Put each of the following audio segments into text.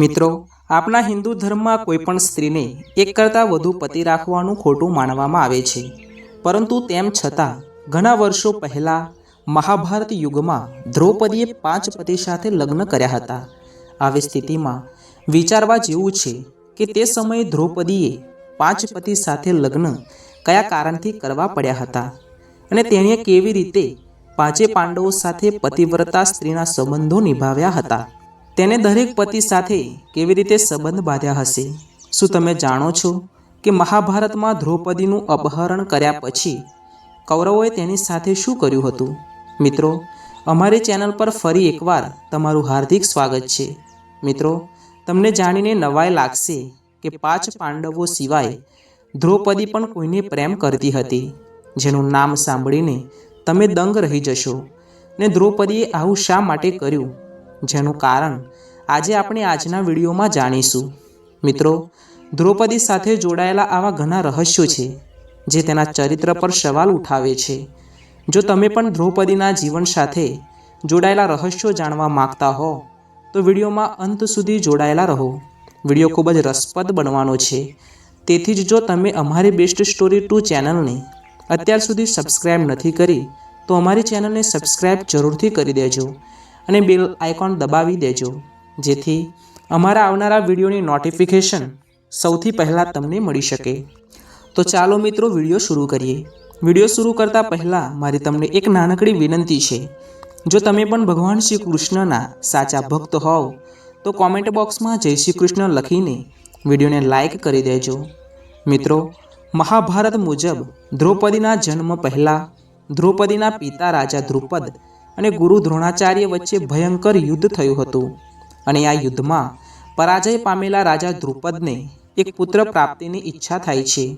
મિત્રો, આપણા હિન્દુ ધર્મમાં કોઈ પણ સ્ત્રીને એક કરતાં વધુ પતિ રાખવાનું ખોટું માનવામાં આવે છે. પરંતુ તેમ છતાં, ઘણા વર્ષો પહેલાં મહાભારત યુગમાં દ્રૌપદીએ પાંચ પતિ સાથે લગ્ન કર્યા હતા. આવી સ્થિતિમાં વિચારવા જેવું છે કે તે સમયે દ્રૌપદીએ પાંચ પતિ સાથે લગ્ન કયા કારણથી કરવા પડ્યા હતા અને તેણે કેવી રીતે પાંચે પાંડવો સાથે પતિવ્રતા સ્ત્રીના સંબંધો નિભાવ્યા હતા. તેને દરેક પતિ સાથે કેવી રીતે સંબંધ બાંધ્યા હશે? શું તમે જાણો છો કે મહાભારતમાં દ્રૌપદીનું અપહરણ કર્યા પછી કૌરવોએ તેની સાથે શું કર્યું હતું? મિત્રો, અમારી ચેનલ પર ફરી એકવાર તમારું હાર્દિક સ્વાગત છે. મિત્રો, તમને જાણીને નવાઈ લાગશે કે પાંચ પાંડવો સિવાય દ્રૌપદી પણ કોઈને પ્રેમ કરતી હતી. જેનું નામ સાંભળીને તમે દંગ રહી જશો. ને દ્રૌપદીએ આવું શા માટે કર્યું? જેનું કારણ આજે આપણે આજના વિડીયોમાં જાણીશું. મિત્રો, દ્રૌપદી સાથે જોડાયેલા આવા ઘણા રહસ્યો છે, જે તેના ચરિત્ર પર સવાલ ઉઠાવે છે. જો તમે પણ દ્રૌપદીના જીવન સાથે જોડાયેલા રહસ્યો જાણવા માગતા હો, તો વિડીયોમાં અંત સુધી જોડાયેલા રહો. વીડિયો ખૂબ જ રસપ્રદ બનવાનો છે. તેથી જ જો તમે અમારી બેસ્ટ સ્ટોરી ટુ ચેનલને અત્યાર સુધી સબસ્ક્રાઈબ નથી કરી, તો અમારી ચેનલને સબસ્ક્રાઈબ જરૂરથી કરી દેજો. અને બેલ આઇકોન દબાવી દેજો. જેથી અમારા આવનારા વિડીયોની નોટિફિકેશન સૌથી પહેલાં તમને મળી શકે. તો ચાલો મિત્રો વીડિયો શરૂ કરીએ. વીડિયો શરૂ કરતાં પહેલાં મારી તમને એક નાનકડી વિનંતી છે. જો તમે પણ ભગવાન શ્રી કૃષ્ણના સાચા ભક્ત હોવ, તો કોમેન્ટ બોક્સમાં જય શ્રી કૃષ્ણ લખીને વિડીયોને લાઇક કરી દેજો. મિત્રો, મહાભારત મુજબ દ્રૌપદીના જન્મ પહેલાં દ્રૌપદીના પિતા રાજા દ્રુપદ અને ગુરુ દ્રોણાચાર્ય વચ્ચે ભયંકર યુદ્ધ થયું હતું. અને આ યુદ્ધમાં પરાજય પામેલા રાજા દ્રુપદને એક પુત્ર પ્રાપ્તિની ઈચ્છા થાય છે.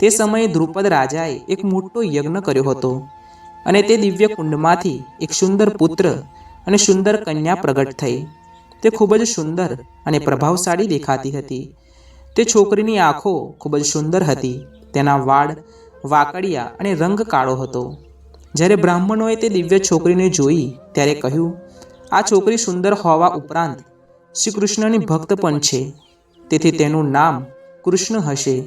તે સમયે દ્રુપદ રાજાએ એક મોટો યજ્ઞ કર્યો હતો અને તે દિવ્ય કુંડમાંથી એક સુંદર પુત્ર અને સુંદર કન્યા પ્રગટ થઈ. તે ખૂબ જ સુંદર અને પ્રભાવશાળી દેખાતી હતી. તે છોકરીની આંખો ખૂબ જ સુંદર હતી. તેના વાળ વાકડિયા અને રંગ કાળો હતો. જ્યારે બ્રાહ્મણોએ તે દિવ્ય છોકરીને જોઈ, ત્યારે કહ્યું, આ છોકરી સુંદર હોવા ઉપરાંત શ્રી કૃષ્ણની ભક્ત પણ છે. તેથી તેનું નામ કૃષ્ણ હશે.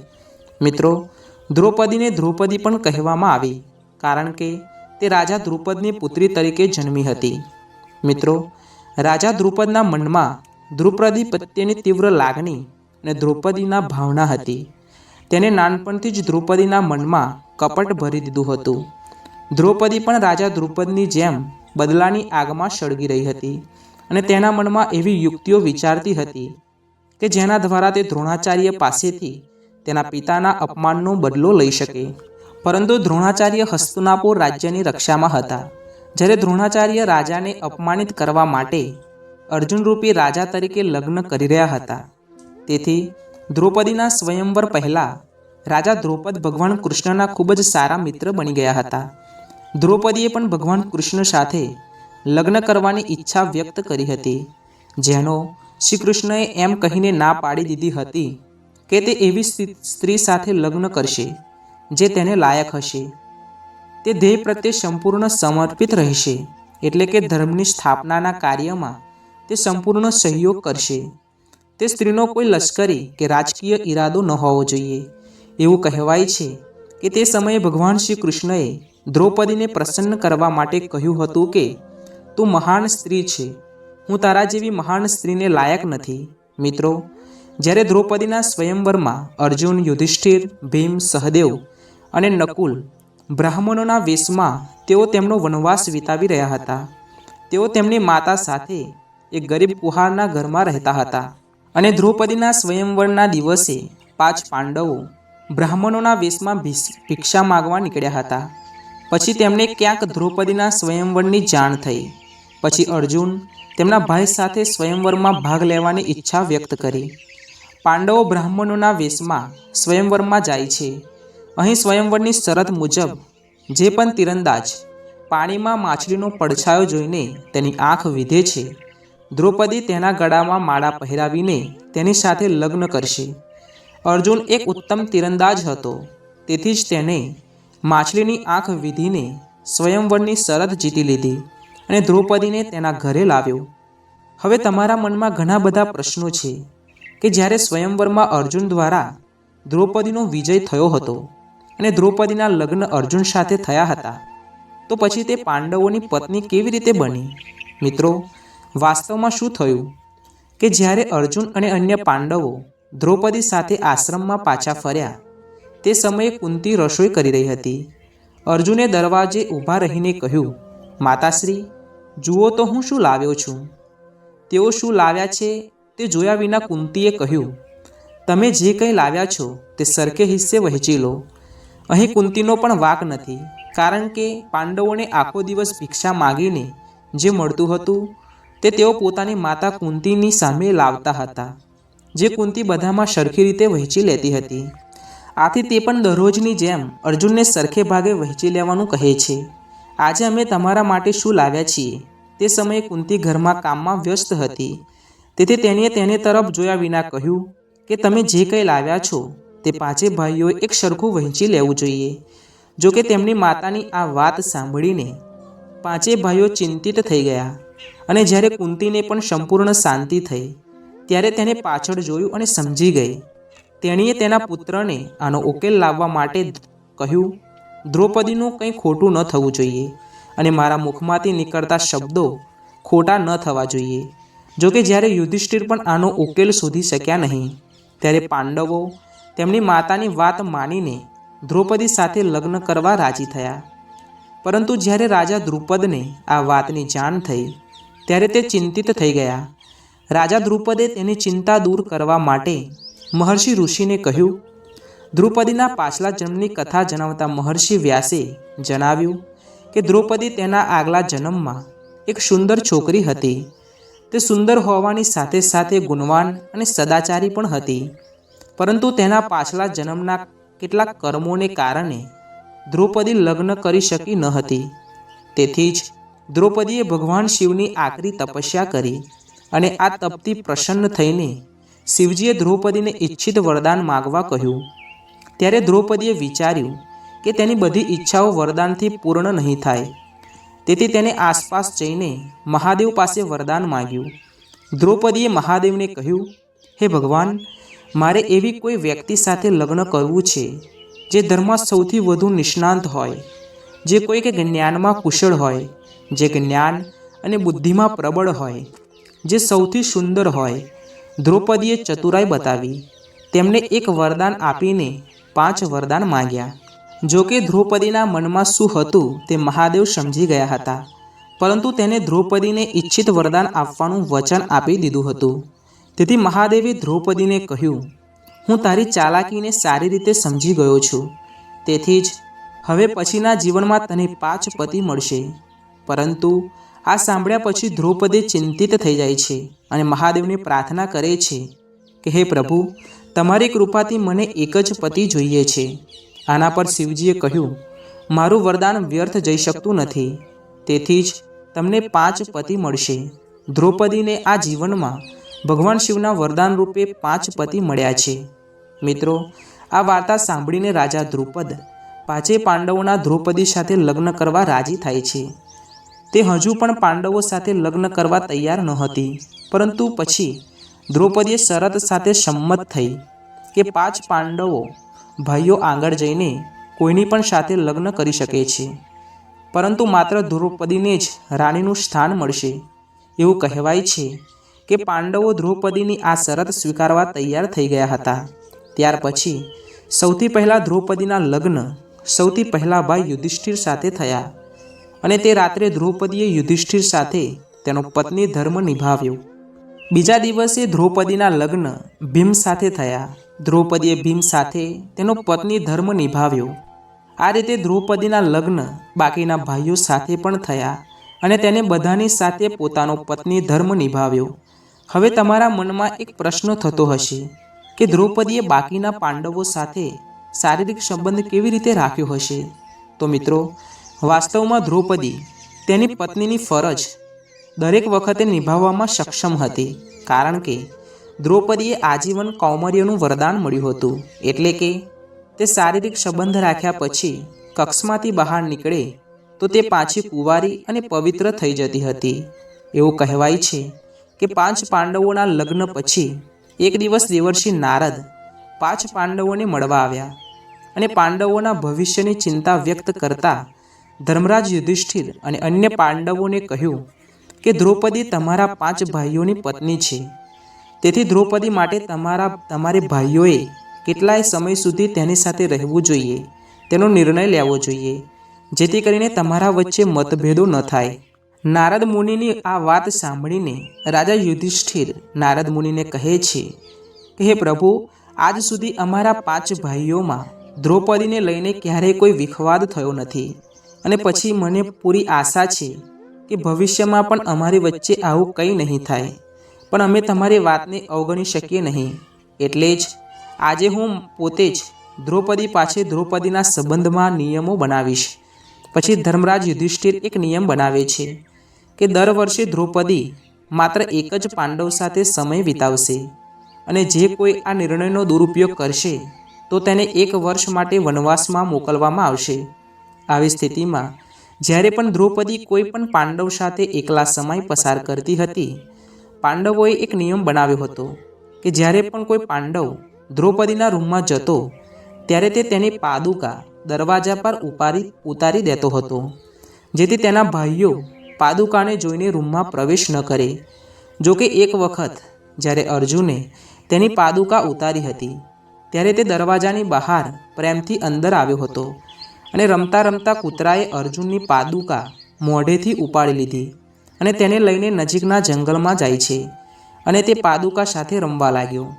મિત્રો, દ્રૌપદીને દ્રૌપદી પણ કહેવામાં આવી, કારણ કે તે રાજા દ્રુપદની પુત્રી તરીકે જન્મી હતી. મિત્રો, રાજા દ્રુપદના મનમાં દ્રુપદી પ્રત્યેની તીવ્ર લાગણી અને દ્રૌપદીના ભાવના હતી. તેને નાનપણથી જ દ્રૌપદીના મનમાં કપટ ભરી દીધું હતું. દ્રૌપદી પણ રાજા દ્રુપદની જેમ બદલાની આગમાં સળગી રહી હતી અને તેના મનમાં એવી યુક્તિઓ વિચારતી હતી કે જેના દ્વારા તે દ્રોણાચાર્ય પાસેથી તેના પિતાના અપમાનનો બદલો લઈ શકે. પરંતુ દ્રોણાચાર્ય હસ્તનાપુર રાજ્યની રક્ષામાં હતા. જ્યારે દ્રોણાચાર્ય રાજાને અપમાનિત કરવા માટે અર્જુનરૂપી રાજા તરીકે લગ્ન કરી રહ્યા હતા. તેથી દ્રૌપદીના સ્વયંવર પહેલાં રાજા દ્રૌપદ ભગવાન કૃષ્ણના ખૂબ જ સારા મિત્ર બની ગયા હતા. દ્રૌપદીએ પણ ભગવાન કૃષ્ણ સાથે લગ્ન કરવાની ઈચ્છા વ્યક્ત કરી હતી. જેનો શ્રી કૃષ્ણએ એમ કહીને ના પાડી દીધી હતી કે તે એવી સ્ત્રી- સાથે લગ્ન કરશે, જે તેને લાયક હશે. તે ધ્યેય પ્રત્યે સંપૂર્ણ સમર્પિત રહેશે, એટલે કે ધર્મની સ્થાપનાના કાર્યમાં તે સંપૂર્ણ સહયોગ કરશે. તે સ્ત્રીનો કોઈ લશ્કરી કે રાજકીય ઈરાદો ન હોવો જોઈએ. એવું કહેવાય છે કે તે સમયે ભગવાન શ્રી કૃષ્ણએ દ્રૌપદીને પ્રસન્ન કરવા માટે કહ્યું હતું કે, તું મહાન સ્ત્રી છે. હું તારા જેવી મહાન સ્ત્રીને લાયક નથી. મિત્રો, જ્યારે દ્રૌપદીના સ્વયંવરમાં અર્જુન, યુધિષ્ઠિર, ભીમ, સહદેવ અને નકુલ બ્રાહ્મણોના વેશમાં તેઓ તેમનો વનવાસ વિતાવી રહ્યા હતા, તેઓ તેમની માતા સાથે એક ગરીબ કુહારના ઘરમાં રહેતા હતા અને દ્રૌપદીના સ્વયંવરના દિવસે પાંચ પાંડવો બ્રાહ્મણોના વેશમાં ભિક્ષ- માગવા નીકળ્યા હતા. પછી તેમને ક્યાંક દ્રૌપદીના સ્વયંવરની જાણ થઈ. પછી અર્જુન તેમના ભાઈ સાથે સ્વયંવરમાં ભાગ લેવાની ઈચ્છા વ્યક્ત કરી. પાંડવો બ્રાહ્મણોના વેશમાં સ્વયંવરમાં જાય છે. અહીં સ્વયંવરની શરત મુજબ જે પણ તીરંદાજ પાણીમાં માછલીનો પડછાયો જોઈને તેની આંખ વિધે છે, દ્રૌપદી તેના ગળામાં માળા પહેરાવીને તેની સાથે લગ્ન કરશે. અર્જુન એક ઉત્તમ તીરંદાજ હતો, તેથી જ તેને માછલીની આંખ વિધિને સ્વયંવરની શરત જીતી લીધી અને દ્રૌપદીને તેના ઘરે લાવ્યો. હવે તમારા મનમાં ઘણા બધા પ્રશ્નો છે કે જ્યારે સ્વયંવરમાં અર્જુન દ્વારા દ્રૌપદીનો વિજય થયો હતો અને દ્રૌપદીના લગ્ન અર્જુન સાથે થયા હતા, તો પછી તે પાંડવોની પત્ની કેવી રીતે બની? મિત્રો, વાસ્તવમાં શું થયું? કે જ્યારે અર્જુન અને અન્ય પાંડવો દ્રૌપદી સાથે આશ્રમમાં પાછા ફર્યા તે સમયે કુંતી રસોઈ કરી રહી હતી. અર્જુને દરવાજે ઊભા રહીને કહ્યું, માતાશ્રી, જુઓ તો હું શું લાવ્યો છું. તેઓ શું લાવ્યા છે તે જોયા વિના કુંતીએ કહ્યું, તમે જે કંઈ લાવ્યા છો તે સરખે હિસ્સે વહેંચી લો. અહીં કુંતીનો પણ વાક નથી, કારણ કે પાંડવોને આખો દિવસ ભિક્ષા માગીને જે મળતું હતું તે તેઓ પોતાની માતા કુંતીની સામે લાવતા હતા, જે કુંતી બધામાં સરખી રીતે વહેંચી લેતી હતી. આથી તે પણ દરરોજની જેમ અર્જુનને સરખે ભાગે વહેંચી લેવાનું કહે છે. આજે અમે તમારા માટે શું લાવ્યા છીએ? તે સમયે કુંતી ઘરમાં કામમાં વ્યસ્ત હતી. તેથી તેણીએ તેને તરફ જોયા વિના કહ્યું કે, તમે જે કંઈ લાવ્યા છો તે પાંચે ભાઈઓએ એક સરખું વહેંચી લેવું જોઈએ. જો કે તેમની માતાની આ વાત સાંભળીને પાંચે ભાઈઓ ચિંતિત થઈ ગયા અને જ્યારે કુંતીને પણ સંપૂર્ણ શાંતિ થઈ, ત્યારે તેને પાછળ જોયું અને સમજી ગઈ. તેણીએ તેના પુત્રને આનો ઉકેલ લાવવા માટે કહ્યું, દ્રૌપદીનું કંઈ ખોટું ન થવું જોઈએ અને મારા મુખમાંથી નીકળતા શબ્દો ખોટા ન થવા જોઈએ. જોકે જ્યારે યુધિષ્ઠિર પણ આનો ઉકેલ શોધી શક્યા નહીં, ત્યારે પાંડવો તેમની માતાની વાત માનીને દ્રૌપદી સાથે લગ્ન કરવા રાજી થયા. પરંતુ જ્યારે રાજા દ્રુપદને આ વાતની જાણ થઈ, ત્યારે તે ચિંતિત થઈ ગયા. રાજા દ્રુપદે તેની ચિંતા દૂર કરવા માટે મહર્ષિ ઋષિને કહ્યું, દ્રૌપદીના પાછલા જન્મની કથા જણાવતા મહર્ષિ વ્યાસે જણાવ્યું કે દ્રૌપદી તેના આગલા જન્મમાં એક સુંદર છોકરી હતી. તે સુંદર હોવાની સાથે સાથે ગુણવાન અને સદાચારી પણ હતી. પરંતુ તેના પાછલા જન્મના કેટલાક કર્મોને કારણે દ્રૌપદી લગ્ન કરી શકી ન હતી. તેથી જ દ્રૌપદીએ ભગવાન શિવની આકરી તપસ્યા કરી અને આ તપથી પ્રસન્ન થઈને શિવજીએ દ્રૌપદીને ઈચ્છિત વરદાન માગવા કહ્યું. ત્યારે દ્રૌપદીએ વિચાર્યું કે તેની બધી ઈચ્છાઓ વરદાનથી પૂર્ણ નહીં થાય. તેથી તેને આસપાસ જઈને મહાદેવ પાસે વરદાન માંગ્યું. દ્રૌપદીએ મહાદેવને કહ્યું, હે ભગવાન, મારે એવી કોઈ વ્યક્તિ સાથે લગ્ન કરવું છે જે ધર્મમાં સૌથી વધુ નિષ્ણાંત હોય, જે કોઈક જ્ઞાનમાં કુશળ હોય, જે જ્ઞાન અને બુદ્ધિમાં પ્રબળ હોય, જે સૌથી સુંદર હોય દ્રૌપદીએ ચતુરાઈ બતાવી. તેમને એક વરદાન આપીને પાંચ વરદાન માંગ્યા. જો કે દ્રૌપદીના મનમાં શું હતું તે મહાદેવ સમજી ગયા હતા. પરંતુ તેને દ્રૌપદીને ઈચ્છિત વરદાન આપવાનું વચન આપી દીધું હતું. તેથી મહાદેવે દ્રૌપદીને કહ્યું, હું તારી ચાલાકીને સારી રીતે સમજી ગયો છું. તેથી જ હવે પછીના જીવનમાં તને પાંચ પતિ મળશે. પરંતુ આ સાંભળ્યા પછી દ્રૌપદી ચિંતિત થઈ જાય છે. અને મહાદેવને પ્રાર્થના કરે છે કે હે પ્રભુ, તમારી કૃપાથી મને એક જ પતિ જોઈએ છે. આના પર શિવજીએ કહ્યું, મારું વરદાન વ્યર્થ જઈ શકતું નથી. તેથી જ તમને પાંચ પતિ મળશે. દ્રૌપદીને આ જીવનમાં ભગવાન શિવના વરદાન રૂપે પાંચ પતિ મળ્યા છે. મિત્રો, આ વાર્તા સાંભળીને રાજા દ્રુપદ, પાંચે પાંડવોના દ્રૌપદી સાથે લગ્ન કરવા રાજી થાય છે. તે હજુ પણ પાંડવો સાથે લગ્ન કરવા તૈયાર નહોતી. પરંતુ પછી દ્રૌપદીએ શરત સાથે સંમત થઈ કે પાંચ પાંડવો ભાઈઓ આગળ જઈને કોઈની પણ સાથે લગ્ન કરી શકે છે. પરંતુ માત્ર દ્રૌપદીને જ રાણીનું સ્થાન મળશે. એવું કહેવાય છે કે પાંડવો દ્રૌપદીની આ શરત સ્વીકારવા તૈયાર થઈ ગયા હતા. ત્યાર પછી સૌથી પહેલાં દ્રૌપદીના લગ્ન સૌથી પહેલાં ભાઈ યુધિષ્ઠિર સાથે થયા. અને તે રાત્રે દ્રૌપદીએ યુધિષ્ઠિર સાથે તેનો પત્ની ધર્મ નિભાવ્યો. બીજા દિવસે દ્રૌપદીના લગ્ન ભીમ સાથે થયા. દ્રૌપદીએ ભીમ સાથે તેનો પત્ની ધર્મ નિભાવ્યો. આ રીતે દ્રૌપદીના લગ્ન બાકીના ભાઈઓ સાથે પણ થયા અને તેને બધાની સાથે પોતાનો પત્ની ધર્મ નિભાવ્યો. હવે તમારા મનમાં એક પ્રશ્ન થતો હશે કે દ્રૌપદીએ બાકીના પાંડવો સાથે શારીરિક સંબંધ કેવી રીતે રાખ્યો હશે? તો મિત્રો વાસ્તવમાં દ્રૌપદી તેની પત્નીની ફરજ દરેક વખતે નિભાવવામાં સક્ષમ હતી, કારણ કે દ્રૌપદીએ આજીવન કૌમર્યનું વરદાન મળ્યું હતું. એટલે કે તે શારીરિક સંબંધ રાખ્યા પછી કક્ષમાંથી બહાર નીકળે તો તે પાછી કુંવારી અને પવિત્ર થઈ જતી હતી. એવું કહેવાય છે કે પાંચ પાંડવોના લગ્ન પછી એક દિવસ દેવર્ષિ નારદ પાંચ પાંડવોને મળવા આવ્યા અને પાંડવોના ભવિષ્યની ચિંતા વ્યક્ત કરતા ધર્મરાજ યુધિષ્ઠિર અને અન્ય પાંડવોને કહ્યું કે દ્રૌપદી તમારા પાંચ ભાઈઓની પત્ની છે. તેથી દ્રૌપદી માટે તમારા, તમારે ભાઈઓએ કેટલાય સમય સુધી તેની સાથે રહેવું જોઈએ. તેનો નિર્ણય લેવો જોઈએ. જેથી કરીને તમારા વચ્ચે મતભેદો ન થાય. નારદ મુનિની આ વાત સાંભળીને રાજા યુધિષ્ઠિર નારદ મુનિને કહે છે કે, હે પ્રભુ, આજ સુધી અમારા પાંચ ભાઈઓમાં દ્રૌપદીને લઈને ક્યારેય કોઈ વિખવાદ થયો નથી. અને પછી મને પૂરી આશા છે કે ભવિષ્યમાં પણ અમારી વચ્ચે આવું કંઈ નહીં થાય. પણ અમે તમારી વાતને અવગણી શકીએ નહીં. એટલે જ આજે હું પોતે જ દ્રૌપદી પાસે દ્રૌપદીના સંબંધમાં નિયમો બનાવીશ. પછી ધર્મરાજ યુધિષ્ઠિર એક નિયમ બનાવે છે કે દર વર્ષે દ્રૌપદી માત્ર એક જ પાંડવ સાથે સમય વિતાવશે અને જે કોઈ આ નિર્ણયનો દુરુપયોગ કરશે તો તેને એક વર્ષ માટે વનવાસમાં મોકલવામાં આવશે. આવી સ્થિતિમાં, જ્યારે પણ દ્રૌપદી કોઈ પણ પાંડવ સાથે એકલા સમય પસાર કરતી હતી, પાંડવોએ એક નિયમ બનાવ્યો હતો કે જ્યારે પણ કોઈ પાંડવ દ્રૌપદીના રૂમમાં જતો, ત્યારે તે તેની પાદુકા દરવાજા પર ઉપારી, ઉતારી દેતો હતો, જેથી તેના ભાઈઓ પાદુકાને જોઈને રૂમમાં પ્રવેશ ન કરે. જો કે એક વખત, જ્યારે અર્જુને તેની પાદુકા ઉતારી હતી, ત્યારે તે દરવાજાની બહાર પ્રેમથી અંદર આવ્યો હતો. અને રમતા રમતા કૂતરાએ અર્જુનની પાદુકા મોઢેથી ઉપાડી લીધી અને તેને લઈને નજીકના જંગલમાં જાય છે અને તે પાદુકા સાથે રમવા લાગ્યો.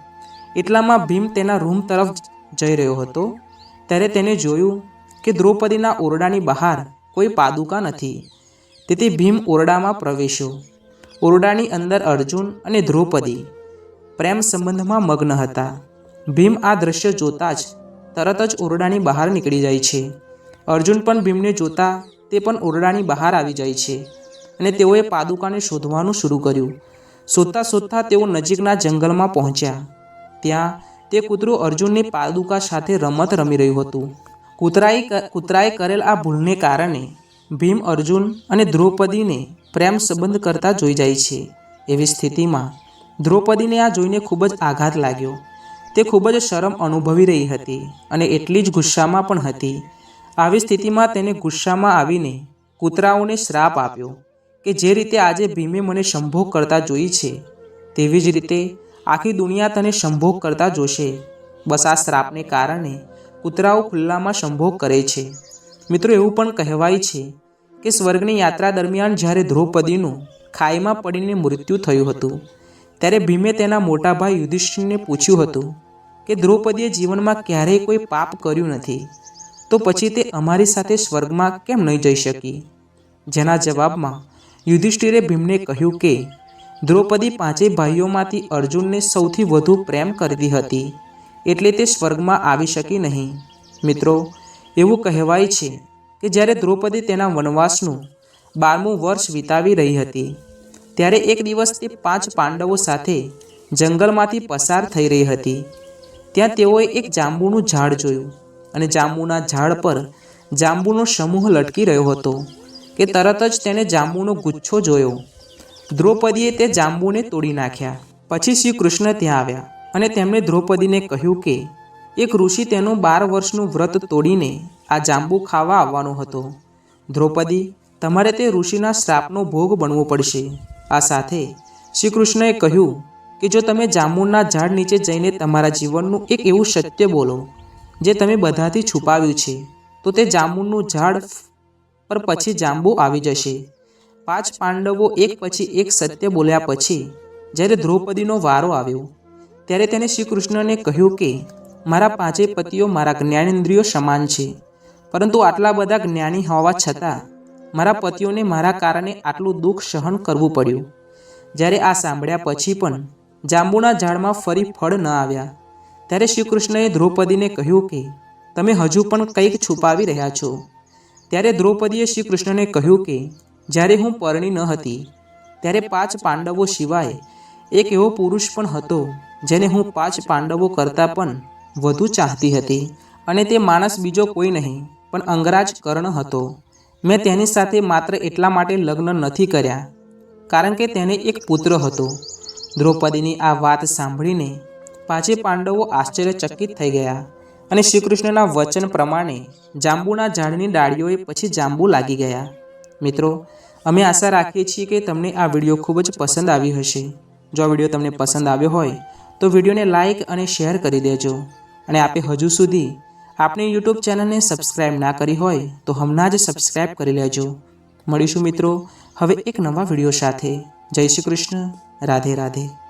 એટલામાં ભીમ તેના રૂમ તરફ જઈ રહ્યો હતો. ત્યારે તેને જોયું કે દ્રૌપદીના ઓરડાની બહાર કોઈ પાદુકા નથી. તેથી ભીમ ઓરડામાં પ્રવેશ્યો. ઓરડાની અંદર અર્જુન અને દ્રૌપદી પ્રેમ સંબંધમાં મગ્ન હતા. ભીમ આ દ્રશ્ય જોતાં જ તરત જ ઓરડાની બહાર નીકળી જાય છે. અર્જુન પણ ભીમને જોતા તે પણ ઓરડાની બહાર આવી જાય છે અને તેઓએ પાદુકાને શોધવાનું શરૂ કર્યું. શોધતા શોધતા તેઓ નજીકના જંગલમાં પહોંચ્યા. ત્યાં તે કૂતરું અર્જુનની પાદુકા સાથે રમત રમી રહ્યું હતું. કૂતરાએ કૂતરાએ કરેલ આ ભૂલને કારણે ભીમ અર્જુન અને દ્રૌપદીને પ્રેમ સંબંધ કરતા જોઈ જાય છે. એવી સ્થિતિમાં દ્રૌપદીને આ જોઈને ખૂબ જ આઘાત લાગ્યો. તે ખૂબ જ શરમ અનુભવી રહી હતી અને એટલી જ ગુસ્સામાં પણ હતી. આવી સ્થિતિમાં તેને ગુસ્સામાં આવીને કૂતરાઓને શ્રાપ આપ્યો કે જે રીતે આજે ભીમે મને સંભોગ કરતા જોઈ છે, તેવી જ રીતે આખી દુનિયા તને સંભોગ કરતા જોશે. બસ આ શ્રાપને કારણે કૂતરાઓ ખુલ્લામાં સંભોગ કરે છે. મિત્રો, એવું પણ કહેવાય છે કે સ્વર્ગની યાત્રા દરમિયાન જ્યારે દ્રૌપદીનું ખાઈમાં પડીને મૃત્યુ થયું હતું, ત્યારે ભીમે તેના મોટા ભાઈ યુધિષ્ઠિરને પૂછ્યું હતું કે દ્રૌપદીએ જીવનમાં ક્યારેય કોઈ પાપ કર્યું નથી. તો પછી તે અમારી સાથે સ્વર્ગમાં કેમ નહીં જઈ શકી? જેના જવાબમાં યુધિષ્ઠિરે ભીમને કહ્યું કે, દ્રૌપદી પાંચેય ભાઈઓમાંથી અર્જુનને સૌથી વધુ પ્રેમ કરતી હતી, એટલે તે સ્વર્ગમાં આવી શકી નહીં. મિત્રો, એવું કહેવાય છે કે જ્યારે દ્રૌપદી તેના વનવાસનું બારમું વર્ષ વિતાવી રહી હતી, ત્યારે એક દિવસ તે પાંચ પાંડવો સાથે જંગલમાંથી પસાર થઈ રહી હતી. ત્યાં તેઓએ એક જાંબુનું ઝાડ જોયું. અને જાંબુના ઝાડ પર જાંબુનો સમૂહ લટકી રહ્યો હતો કે તરત જ તેણે જાંબુનો ગુચ્છો જોયો. દ્રૌપદીએ તે જાંબુને તોડી નાખ્યા. પછી શ્રી કૃષ્ણ ત્યાં આવ્યા અને તેમણે દ્રૌપદીને કહ્યું કે, એક ઋષિ તેનું બાર વર્ષનું વ્રત તોડીને આ જાંબુ ખાવા આવવાનો હતો. દ્રૌપદી, તમારે તે ઋષિના શ્રાપનો ભોગ બનવો પડશે. આ સાથે શ્રી કૃષ્ણએ કહ્યું કે, જો તમે જાંબુના ઝાડ નીચે જઈને તમારા જીવનનું એક એવું સત્ય બોલો જે તમે બધાથી છુપાવ્યું છે, તો તે જાંબુનું ઝાડ પર પછી જાંબુ આવી જશે. પાંચ પાંડવો એક પછી એક સત્ય બોલ્યા પછી, જ્યારે દ્રૌપદીનો વારો આવ્યો, ત્યારે તેને શ્રી કૃષ્ણને કહ્યું કે, મારા પાંચેય પતિઓ મારા જ્ઞાનેન્દ્રિયો સમાન છે, પરંતુ આટલા બધા જ્ઞાની હોવા છતાં, મારા પતિઓને મારા કારણે આટલું દુઃખ સહન કરવું પડ્યું. જ્યારે આ સાંભળ્યા પછી પણ, જાંબુના ઝાડમાં ફરી ફળ ન આવ્યા. ત્યારે શ્રીકૃષ્ણએ દ્રૌપદીને કહ્યું કે, તમે હજુ પણ કંઈક છુપાવી રહ્યા છો. ત્યારે દ્રૌપદીએ શ્રીકૃષ્ણને કહ્યું કે, જ્યારે હું પરણી ન હતી, ત્યારે પાંચ પાંડવો સિવાય એક એવો પુરુષ પણ હતો, જેને હું પાંચ પાંડવો કરતાં પણ વધુ ચાહતી હતી અને તે માણસ બીજો કોઈ નહીં, પણ અંગરાજ કર્ણ હતો. મેં તેની સાથે માત્ર એટલા માટે લગ્ન નથી કર્યા, કારણ કે તેને એક પુત્ર હતો. દ્રૌપદીની આ વાત સાંભળીને પાંચે પાંડવો આશ્ચર્યચકિત થઈ ગયા અને શ્રીકૃષ્ણના વચન પ્રમાણે જાંબુના ઝાડની ડાળીઓએ પછી જાંબુ લાગી ગયા. મિત્રો, અમે આશા રાખીએ છીએ કે તમને આ વીડિયો ખૂબ જ પસંદ આવ્યો હશે. જો આ વીડિયો તમને પસંદ આવ્યો હોય, તો વિડીયોને લાઇક અને શેર કરી દેજો. અને આપે હજુ સુધી આપણી યુટ્યુબ ચેનલને સબસ્ક્રાઇબ ના કરી હોય, તો હમણાં જ સબસ્ક્રાઇબ કરી લેજો. મળીશું મિત્રો, હવે એક નવા વીડિયો સાથે. જય શ્રી કૃષ્ણ. રાધે રાધે.